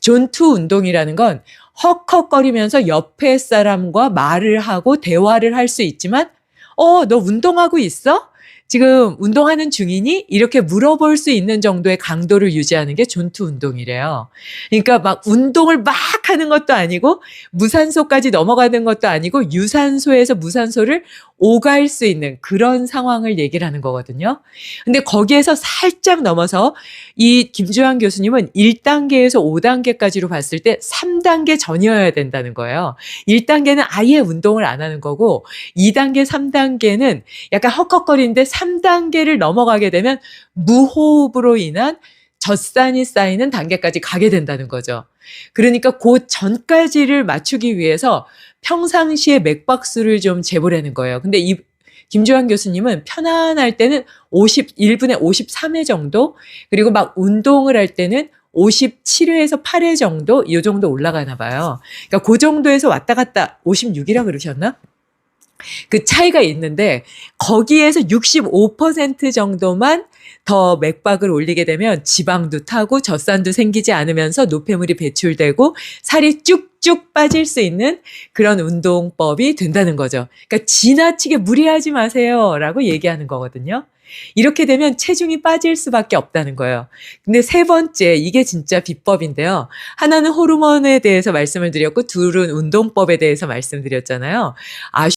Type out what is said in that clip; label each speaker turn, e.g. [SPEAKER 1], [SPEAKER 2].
[SPEAKER 1] 존투 운동이라는 건 헉헉거리면서 옆에 사람과 말을 하고 대화를 할 수 있지만 어, 너 운동하고 있어? 지금 운동하는 중이니? 이렇게 물어볼 수 있는 정도의 강도를 유지하는 게 존투 운동이래요. 그러니까 막 운동을 막 하는 것도 아니고 무산소까지 넘어가는 것도 아니고 유산소에서 무산소를 오갈 수 있는 그런 상황을 얘기를 하는 거거든요. 근데 거기에서 살짝 넘어서 이 김주환 교수님은 1단계에서 5단계까지로 봤을 때 3단계 전이어야 된다는 거예요. 1단계는 아예 운동을 안 하는 거고 2단계, 3단계는 약간 헉헉거리는 데 3단계를 넘어가게 되면 무호흡으로 인한 젖산이 쌓이는 단계까지 가게 된다는 거죠. 그러니까 그 전까지를 맞추기 위해서 평상시에 맥박수를 좀 재보라는 거예요. 근데 이 김주환 교수님은 편안할 때는 51분에 53회 정도, 그리고 막 운동을 할 때는 57회에서 8회 정도, 이 정도 올라가나 봐요. 그러니까 그 정도에서 왔다 갔다 56이라 그러셨나? 그 차이가 있는데 거기에서 65% 정도만 더 맥박을 올리게 되면 지방도 타고 젖산도 생기지 않으면서 노폐물이 배출되고 살이 쭉쭉 빠질 수 있는 그런 운동법이 된다는 거죠. 그러니까 지나치게 무리하지 마세요라고 얘기하는 거거든요. 이렇게 되면 체중이 빠질 수밖에 없다는 거예요. 근데 세 번째, 이게 진짜 비법인데요. 하나는 호르몬에 대해서 말씀을 드렸고, 둘은 운동법에 대해서 말씀드렸잖아요.